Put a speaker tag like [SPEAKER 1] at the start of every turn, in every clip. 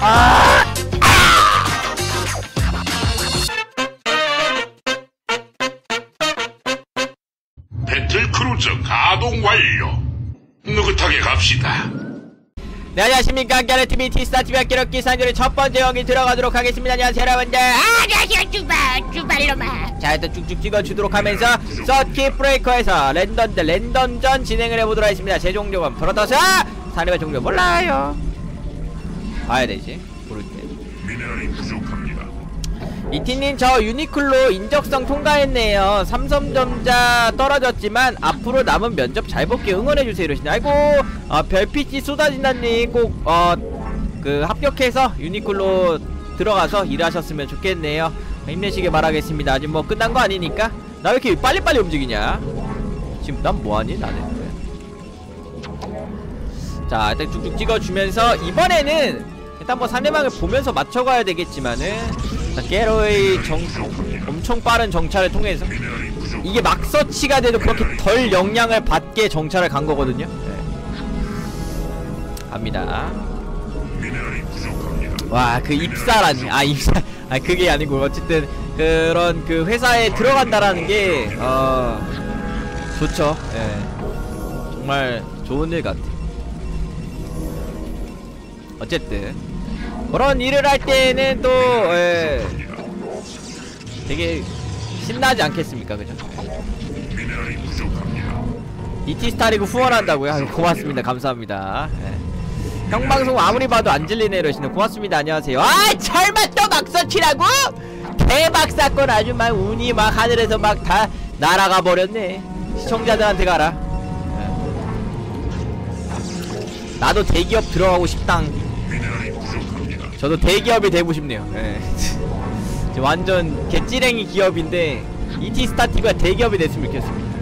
[SPEAKER 1] 아!
[SPEAKER 2] 배틀 크루즈 가동 완료. 느긋하게 갑시다.
[SPEAKER 1] 네, 안녕하십니까. 티스타 TV 학기력 기사들의 첫 번째 영이 들어가도록 하겠습니다. 안녕하세요, 여러분들. 아!
[SPEAKER 3] 안녕하세요 주발 주발로마
[SPEAKER 1] 자, 일단 쭉쭉 찍어주도록 하면서 서킷 브레이커에서 랜덤 대 랜덤전 진행을 해보도록 하겠습니다. 제 종료가 프로토스! 사례가 종료 몰라요. 봐야 되지. 부를 때.
[SPEAKER 2] 미네랄이 부족합니다.
[SPEAKER 1] 이티님 저 유니클로 인적성 통과했네요. 삼성전자 떨어졌지만 앞으로 남은 면접 잘 볼게 응원해주세요 이러시네. 아이고 어, 별빛이 쏟아진다님 꼭 어 그 합격해서 유니클로 들어가서 일하셨으면 좋겠네요. 힘내시길 바라겠습니다. 아직 뭐 끝난 거 아니니까. 나 왜 이렇게 빨리빨리 움직이냐? 지금 난 뭐하니 나는? 자 일단 쭉쭉 찍어주면서 이번에는 일단 뭐 상대방을 보면서 맞춰가야 되겠지만은 자, 게로의 정, 엄청 빠른 정찰을 통해서 이게 막 서치가 돼도 그렇게 덜 영향을 받게 정찰을 간 거거든요. 네. 갑니다. 와 그 입사라니. 아 입사. 아 그게 아니고 어쨌든 그런 그 회사에 들어간다라는 게 어 좋죠. 예. 정말 좋은 일 같아 어쨌든 그런 일을 할 때는 또 예, 되게 신나지 않겠습니까 그죠. 이티스타리그 후원한다고요? 아유, 고맙습니다 감사합니다 예. 형방송 아무리 봐도 안 질리네 이러시네 고맙습니다 안녕하세요 아 설마 또 막서치라고? 대박 사건 아주 막 운이 막 하늘에서 막 다 날아가 버렸네 시청자들한테 가라 예. 나도 대기업 들어가고 싶당 저도 대기업이 되고 싶네요 예. 지금 완전 개찌랭이 기업인데 이티스타티가 대기업이 됐으면 좋겠습니다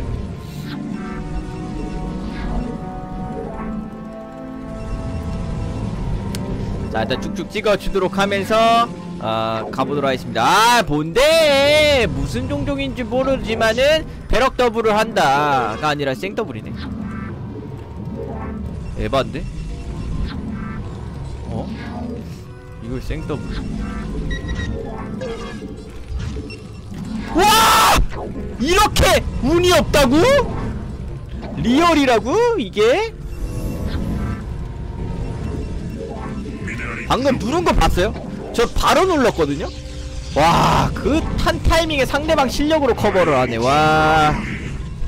[SPEAKER 1] 자 일단 쭉쭉 찍어주도록 하면서 어, 가보도록 하겠습니다 아 뭔데 무슨 종족인지 모르지만은 배럭 더블을 한다가 아니라 생 더블이네 에반데? 어? 이걸 생 더블 와! 이렇게 운이 없다고? 리얼이라고? 이게? 방금 누른 거 봤어요? 저 바로 눌렀거든요? 와, 그 탄 타이밍에 상대방 실력으로 커버를 하네. 와.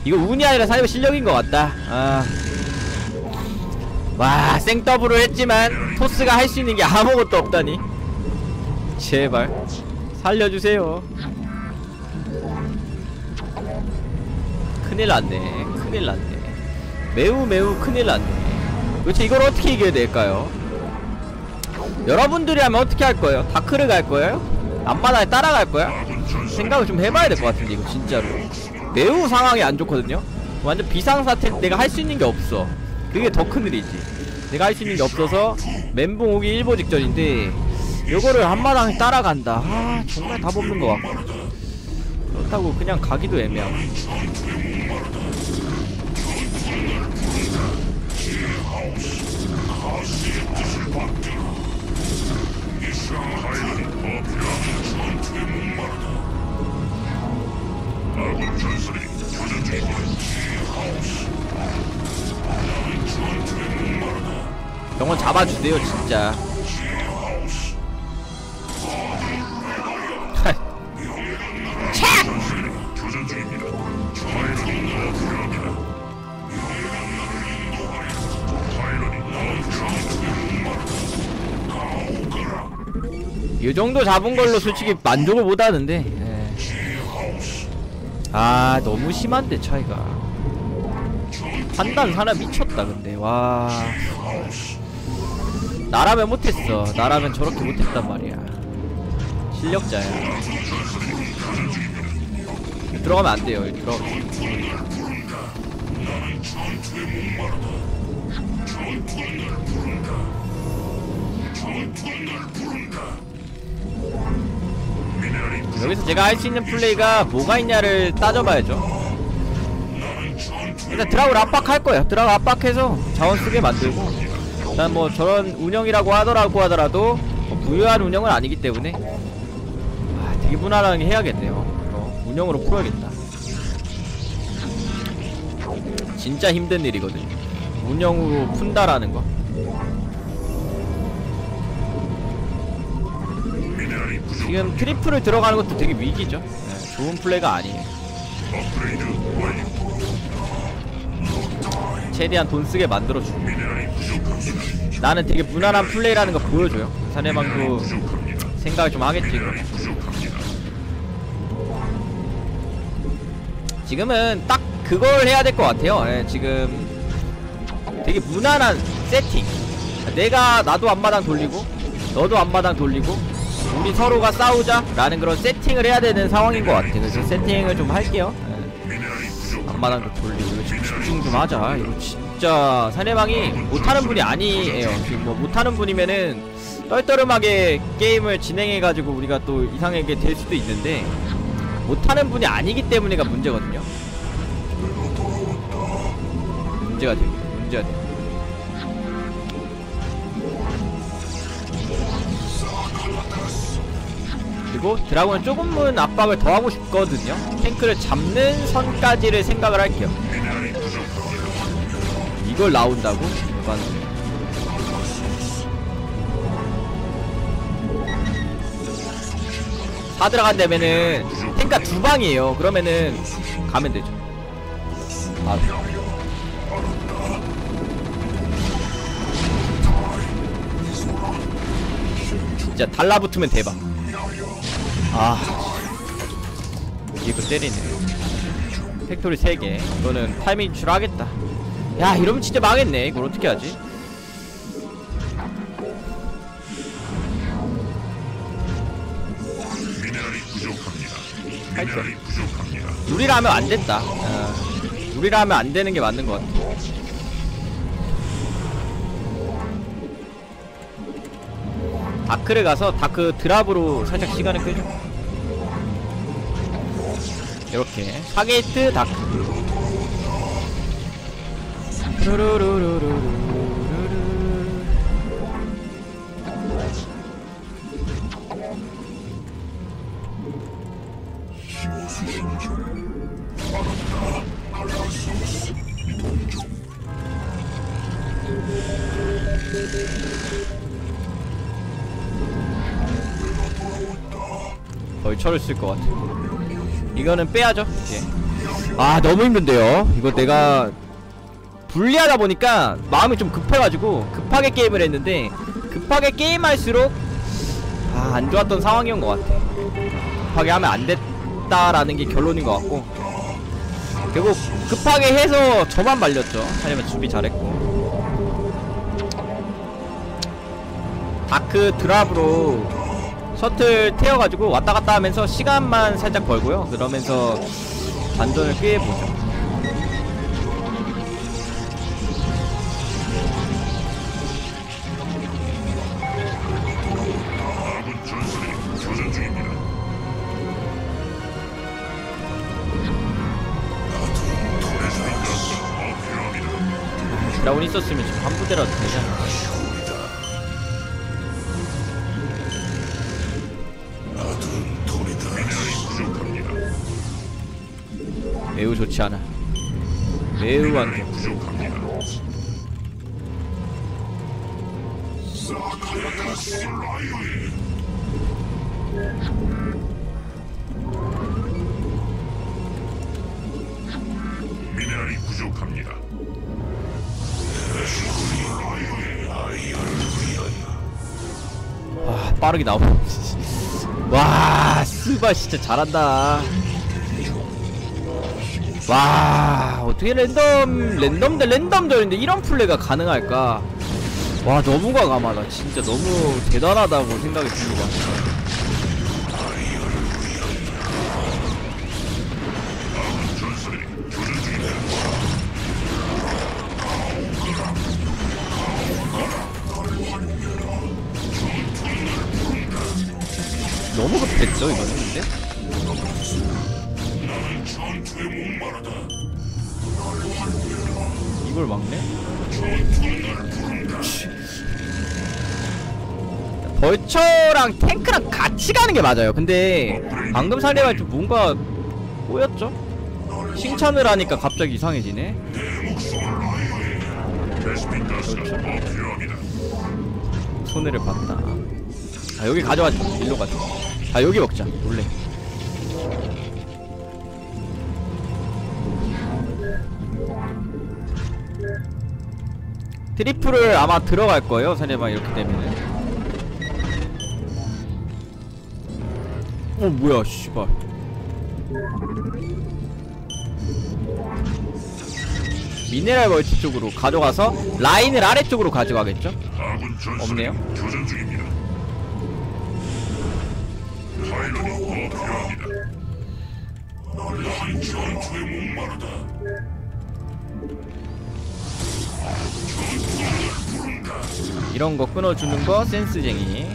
[SPEAKER 1] 이거 운이 아니라 상대방 실력인 것 같다. 아. 와, 생더블을 했지만 토스가 할 수 있는 게 아무것도 없다니. 제발 살려주세요. 큰일 났네. 큰일 났네. 매우 매우 큰일 났네. 도대체 이걸 어떻게 이겨야 될까요? 여러분들이 하면 어떻게 할 거예요? 다크를 갈 거예요? 앞바다에 따라갈 거야? 생각을 좀 해봐야 될 것 같은데 이거 진짜로 매우 상황이 안 좋거든요? 완전 비상사태 내가 할 수 있는 게 없어 그게 더 큰일이지. 내가 할 수 있는 게 없어서 멘붕 오기 일보 직전인데 요거를 앞마당에 따라간다. 아 정말 답 없는 것 같고. 그렇다고 그냥 가기도 애매하고.
[SPEAKER 2] 아군 전설이 교전 중입니다.
[SPEAKER 1] 병원 잡아주세요 진짜. 이 정도 잡은 걸로 솔직히 만족을 못 하는데 예. 아 너무 심한데 차이가 판단 사람 미쳤다 근데 와 나라면 못했어. 나라면 저렇게 못했단 말이야. 실력자야. 들어가면 안 돼요. 여기 들어. 여기서 제가 할 수 있는 플레이가 뭐가 있냐를 따져봐야죠. 일단 드라우를 압박할 거예요. 드라우 압박해서 자원 쓰게 만들고 일단 뭐 저런 운영이라고 하더라고 하더라도 어, 부유한 운영은 아니기 때문에 아, 되게 무난하게 해야겠네요. 어, 운영으로 풀어야겠다. 진짜 힘든 일이거든요. 운영으로 푼다라는 거. 지금 트리플을 들어가는 것도 되게 위기죠. 네, 좋은 플레이가 아니에요. 최대한 돈 쓰게 만들어주고. 나는 되게 무난한 플레이라는 거 보여줘요. 사내방도. 생각을 좀 하겠지.
[SPEAKER 2] 부족합니다.
[SPEAKER 1] 지금은 딱 그걸 해야 될 것 같아요. 예, 지금 되게 무난한 세팅. 내가 나도 앞마당 돌리고 너도 앞마당 돌리고 우리 서로가 싸우자 라는 그런 세팅을 해야 되는 상황인 것 같아요. 그래서 세팅을 좀 할게요. 예. 앞마당도 돌리고 집중 좀 하자. 이거 진짜 사내방이 못하는 분이 아니에요. 지금 뭐 못하는 분이면은 떨떠름하게 게임을 진행해가지고 우리가 또 이상하게 될 수도 있는데 못하는 분이 아니기 때문에가 문제거든요. 문제가 됩니다. 문제가 됩니다. 그리고 드라곤은 조금은 압박을 더 하고 싶거든요. 탱크를 잡는 선까지를 생각을 할게요. 이걸 나온다고? 일반 사 들어간다면은 탱크가 두 방이에요. 그러면은 가면 되죠. 아. 진짜 달라붙으면 대박. 아. 이거 때리네. 팩토리 3개. 이거는 타이밍 출하겠다. 야, 이러면 진짜 망했네. 이걸 어떻게 하지?
[SPEAKER 2] 미네랄이 부족합니다.
[SPEAKER 1] 할게.
[SPEAKER 2] 미네랄이 부족합니다.
[SPEAKER 1] 우리라 하면 안 됐다. 어, 우리라 하면 안 되는 게 맞는 것 같아. 다크를 가서 다크 드랍으로 살짝 시간을 끌죠. 이렇게 4게이트 다크. 거의 철을 쓸것 같아 이거는 빼야죠. 예. 아 너무 힘든데요? 이거 내가 불리하다 보니까 마음이 좀 급해가지고 급하게 게임을 했는데 급하게 게임할수록 아, 안 좋았던 상황이었던 것 같아. 급하게 하면 안 됐다라는 게 결론인 것 같고 결국 급하게 해서 저만 말렸죠. 하지만 준비 잘했고 다크 드랍으로 셔틀 태워가지고 왔다 갔다 하면서 시간만 살짝 벌고요. 그러면서 반전을 꾀해보죠. 있었으면 지금 한 부대라도 되잖아. 매우 좋지 않아. 매우 안 좋아.
[SPEAKER 2] 미네랄이 부족합니다.
[SPEAKER 1] 와 빠르게 나오네. 와 스바 진짜 잘한다. 와 어떻게 랜덤 랜덤 대 랜덤전인데 이런 플레이가 가능할까? 와 너무 과감하다. 진짜 너무 대단하다고 생각이 듭니다. 너무 급했죠 이거는 근데? 이걸 막네? 벌처랑 탱크랑 같이 가는 게 맞아요 근데 방금 상대방이 좀 뭔가 꼬였죠? 칭찬을 하니까 갑자기 이상해지네. 손해를 봤다 아 여기 가져가자 일로 가자 아 여기 먹자 놀래 트리플을 아마 들어갈 거예요 상대방 이렇게 되면은 어 뭐야 씨발 미네랄 멀티 쪽으로 가져가서 라인을 아래쪽으로 가져가겠죠? 없네요.
[SPEAKER 2] 파일럿이 더 필요합니다. 너희 전투에 목마르다.
[SPEAKER 1] 이런 거 끊어주는 거 센스쟁이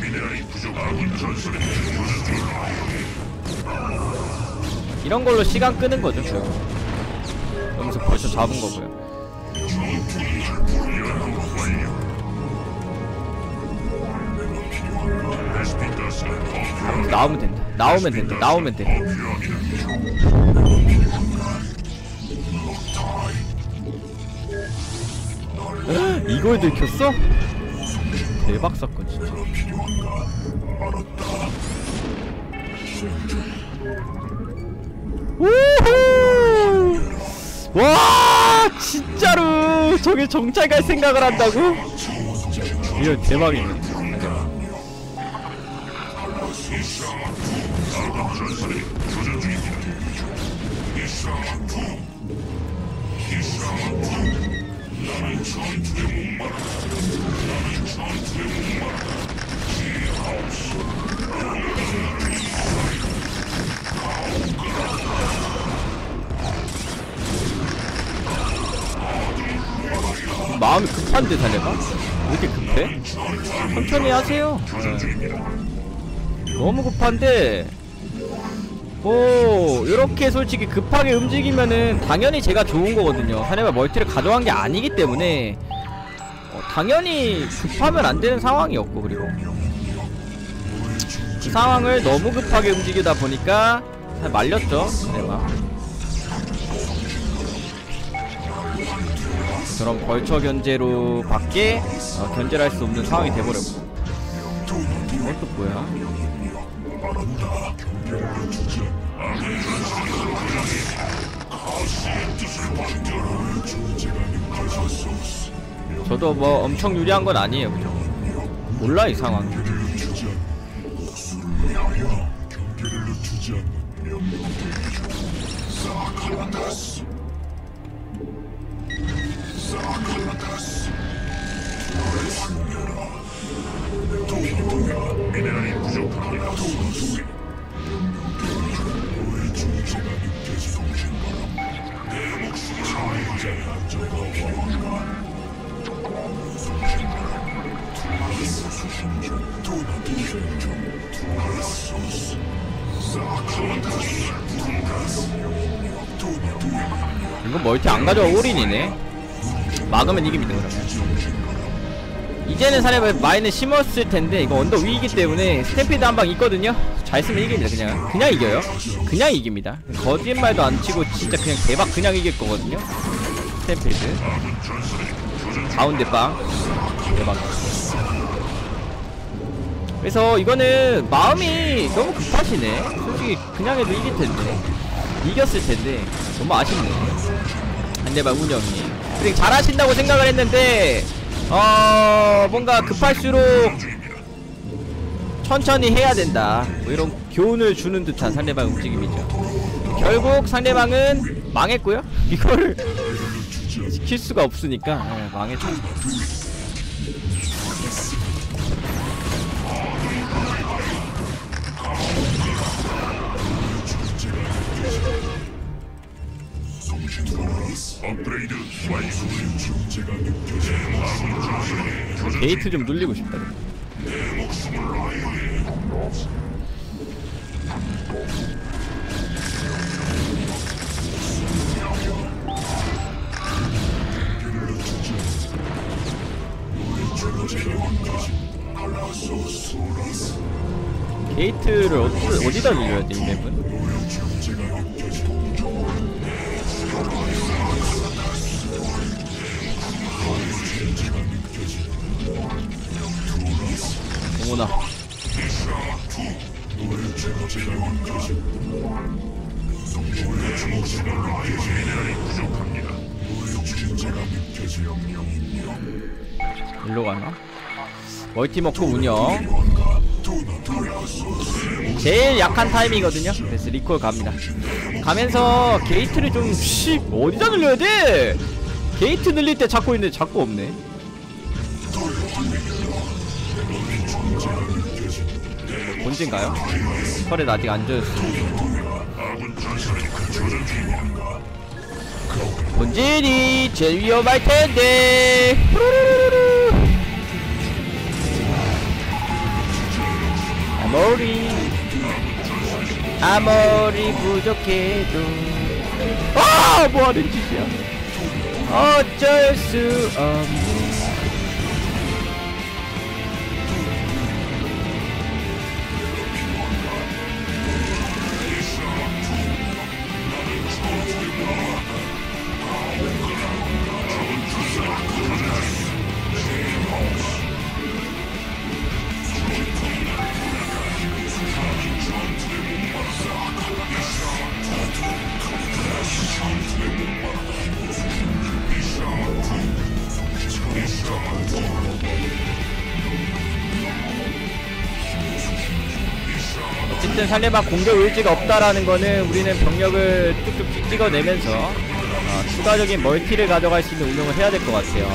[SPEAKER 2] 미네랄이 부족.
[SPEAKER 1] 이런 걸로 시간 끄는 거죠 결국 여기서 벌써 잡은 거고요 나오면 된다 나오면 된다 나오면
[SPEAKER 2] 필요합니다.
[SPEAKER 1] 이걸 들켰어? 대박 사건 진짜 우후 와 진짜로 저게 정찰 갈 생각을 한다고? 이거 대박이네 마음이 급한데 자네가? 왜 이렇게 급해? 천천히 하세요
[SPEAKER 2] 중입니다.
[SPEAKER 1] 너무 급한데 뭐 이렇게 솔직히 급하게 움직이면은 당연히 제가 좋은 거거든요. 사내가 멀티를 가져간 게 아니기 때문에 어, 당연히 급하면 안 되는 상황이었고 그리고. 그 상황을 너무 급하게 움직이다 보니까 잘 말렸죠 사내가 그런 벌처 견제로 밖에 어, 견제를 할 수 없는 상황이 돼버렸고. 이것도 뭐야 저도 뭐 엄청 유리한 건 아니에요 그죠? 몰라 이 상황.
[SPEAKER 2] 미네랄이
[SPEAKER 1] 이건 멀티 안 가져와 올인이네. 막으면 이깁니다 그러면 이제는 사례 마인을 심었을 텐데 이거 언더 위이기 때문에 스탬피드 한 방 있거든요? 잘 쓰면 이깁니다 그냥. 그냥 이겨요. 그냥 이깁니다. 거짓말도 안 치고 진짜 그냥 대박 그냥 이길 거거든요? 스탬피드. 가운데 빵. 대박 그래서 이거는 마음이 너무 급하시네. 솔직히 그냥 해도 이길 텐데. 이겼을 텐데. 너무 아쉽네. 한대발 운영이. 그냥 잘하신다고 생각을 했는데 어 뭔가 급할수록 천천히 해야 된다. 뭐 이런 교훈을 주는 듯한 상대방 움직임이죠. 결국 상대방은 망했고요. 이거를 지킬 수가 없으니까. 예, 망했죠 게이트 좀 눌리고 싶다 게이트를 어디, 어디다 늘려야 돼, 이 맵은? 멀티 먹고 운영. 제일 약한 타임이거든요. 그래서 리콜 갑니다. 가면서 게이트를 좀 씨, 어디다 늘려야 돼? 게이트 늘릴 때 찾고 있는데 자꾸 없네. 본진가요? 털에 아직 안 젖었어. 본진이 제일 위험할 텐데. 후루루루루. 아무리. 아무리 부족해도. 아 뭐하는 짓이야? 어쩔 수 없네 살레바 공격 의지가 없다라는 거는 우리는 병력을 뚝뚝 찍어내면서 어, 추가적인 멀티를 가져갈 수 있는 운영을 해야 될 것 같아요.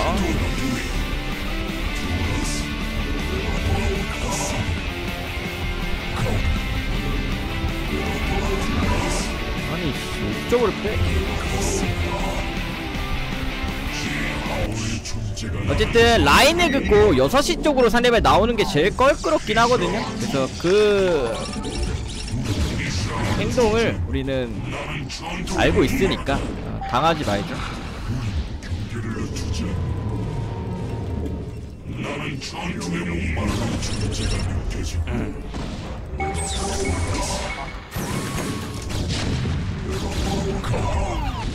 [SPEAKER 1] 아니 씨, 이쪽으로 빼. 어쨌든 라인을 긋고 6시 쪽으로 상대방 나오는 게 제일 껄끄럽긴 하거든요 그래서 그 행동을 우리는 알고 있으니까 어, 당하지 말죠.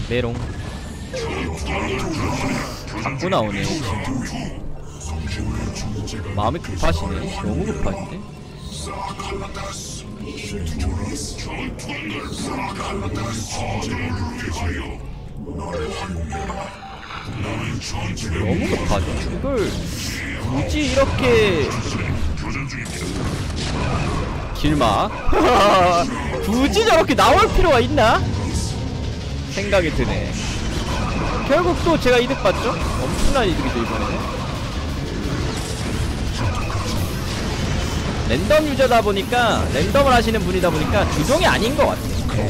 [SPEAKER 1] 메롱. 자꾸 나오네. 마음이 급하시네. 너무 급하신데 너무 급하죠 이걸 굳이 이렇게 길막 굳이 저렇게 나올 필요가 있나? 생각이 드네 결국 또 제가 이득 봤죠? 엄청난 이득이죠 이번에 랜덤 유저다 보니까 랜덤을 하시는 분이다 보니까 주종이 아닌 것 같아요.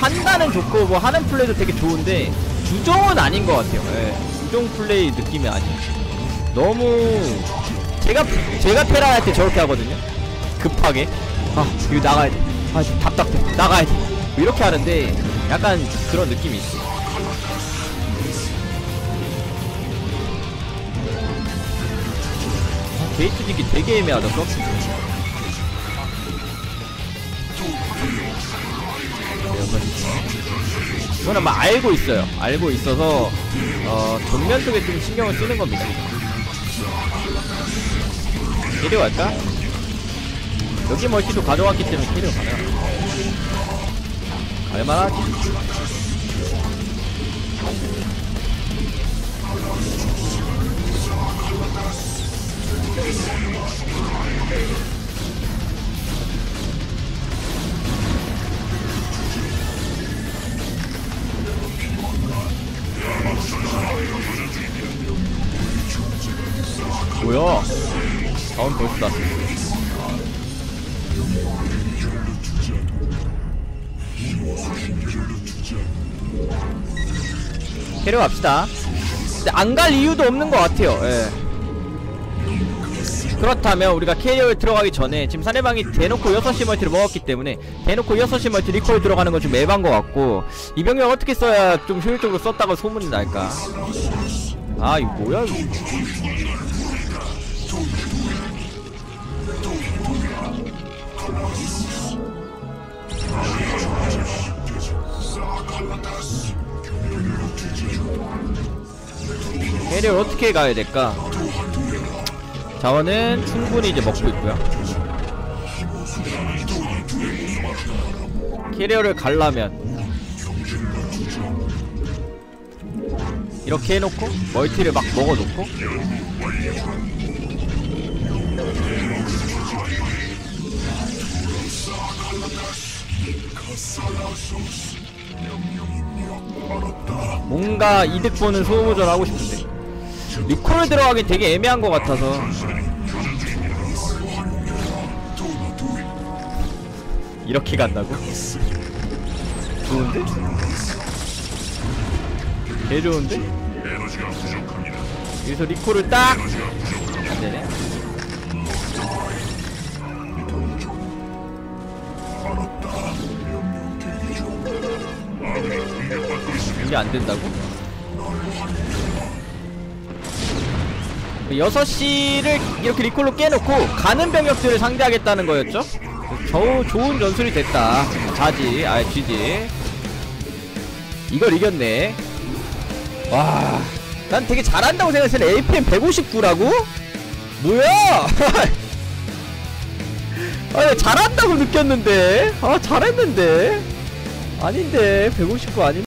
[SPEAKER 1] 판단은 좋고 뭐 하는 플레이도 되게 좋은데 주종은 아닌 것 같아요. 예, 주종 플레이 느낌이 아니에요 너무 제가 제가 테라 할 때 저렇게 하거든요. 급하게. 아 이거 나가야 돼아 답답해. 나가야 돼. 뭐 이렇게 하는데 약간 그런 느낌이 있어 아, 게이트 지기 되게 애매하다 서브 이거는 막 알고 있어요. 알고 있어서 어 정면 쪽에 좀 신경을 쓰는 겁니다. 캐리어 갈까? 여기 멀티도 가져왔기 때문에 캐리어 가능하다 갈만하지 뭐야? 다운 벌써 났어 캐리어 갑시다. 근데 안갈 이유도 없는 것 같아요. 예. 그렇다면 우리가 캐리어에 들어가기 전에 지금 사내방이 대놓고 6시 멀티를 먹었기 때문에 대놓고 6시 멀티 리콜 들어가는 건 좀 애반 것 같고 이 병력 어떻게 써야 좀 효율적으로 썼다고 소문이 날까? 아 이거 뭐야 이거? 캐리어를 어떻게 가야 될까 자원은 충분히 이제 먹고 있고요. 캐리어를 갈라면 이렇게 해놓고 멀티를 막 먹어놓고 뭔가 이득 보는 소모전 하고 싶은데 리콜을 들어가긴 되게 애매한 것 같아서 이렇게 간다고? 좋은데? 개 좋은데? 여기서 리콜을 딱 안되네 이게 안된다고? 6시를 이렇게 리콜로 깨놓고 가는 병력들을 상대하겠다는 거였죠? 겨우 좋은 전술이 됐다 자지 아 쥐지 이걸 이겼네 와, 난 되게 잘한다고 생각했는데 APM 159라고? 뭐야? 아, 잘한다고 느꼈는데. 아, 잘했는데. 아닌데, 159 아닌데.